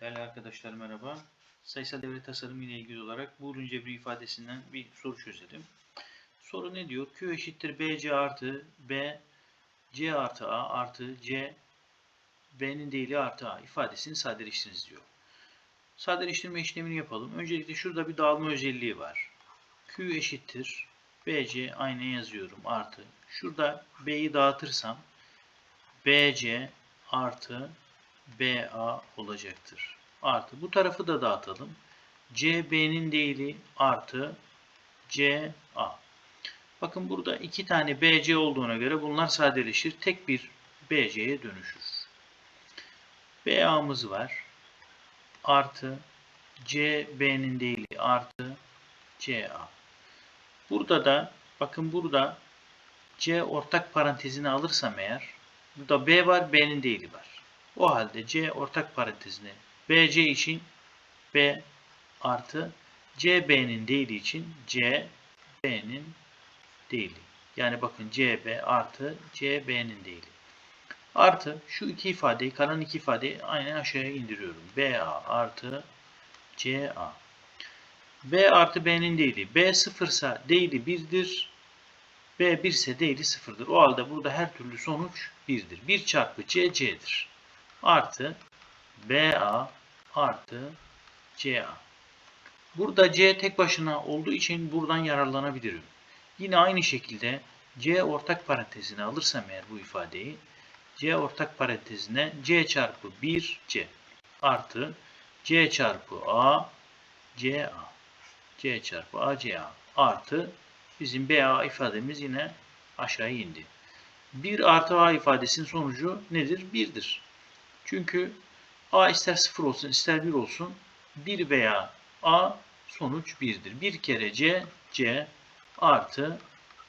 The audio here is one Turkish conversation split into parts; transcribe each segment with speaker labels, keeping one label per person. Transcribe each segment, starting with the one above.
Speaker 1: Değerli arkadaşlar merhaba. Sayısal devre tasarımı ile ilgili olarak Boolean cebri ifadesinden bir soru çözelim. Soru ne diyor? Q eşittir BC artı B C artı A artı C B'nin değili artı A ifadesini sadeleştiriniz diyor. Sadeleştirme işlemini yapalım. Öncelikle şurada bir dağılma özelliği var. Q eşittir BC aynı yazıyorum artı. Şurada B'yi dağıtırsam BC artı BA olacaktır. Artı bu tarafı da dağıtalım. CB'nin değili artı CA. Bakın burada iki tane BC olduğuna göre bunlar sadeleşir. Tek bir BC'ye dönüşür. BA'mız var. Artı CB'nin değili artı CA. Burada da bakın burada C ortak parantezine alırsam eğer burada B var B'nin değili var. O halde C ortak parantezine BC için B artı CB'nin değili için CB'nin değili. Yani bakın CB artı CB'nin değili. Artı şu iki ifadeyi, kalan iki ifadeyi aynen aşağıya indiriyorum. BA artı CA. B artı B'nin değili. B sıfırsa değili 1'dir. B 1 ise değili 0'dır. O halde burada her türlü sonuç 1'dir. 1 çarpı C, C'dir. Artı BA artı CA. Burada C tek başına olduğu için buradan yararlanabilirim. Yine aynı şekilde C ortak parantezine alırsam eğer bu ifadeyi C ortak parantezine C çarpı 1 C artı C çarpı A CA C çarpı A CA artı bizim BA ifademiz yine aşağı indi. 1 artı A ifadesinin sonucu nedir? 1'dir. Çünkü A ister 0 olsun ister 1 olsun 1 veya A sonuç 1'dir. Bir kere C, C artı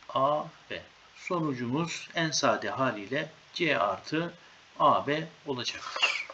Speaker 1: A, B. Sonucumuz en sade haliyle C artı A, B olacaktır.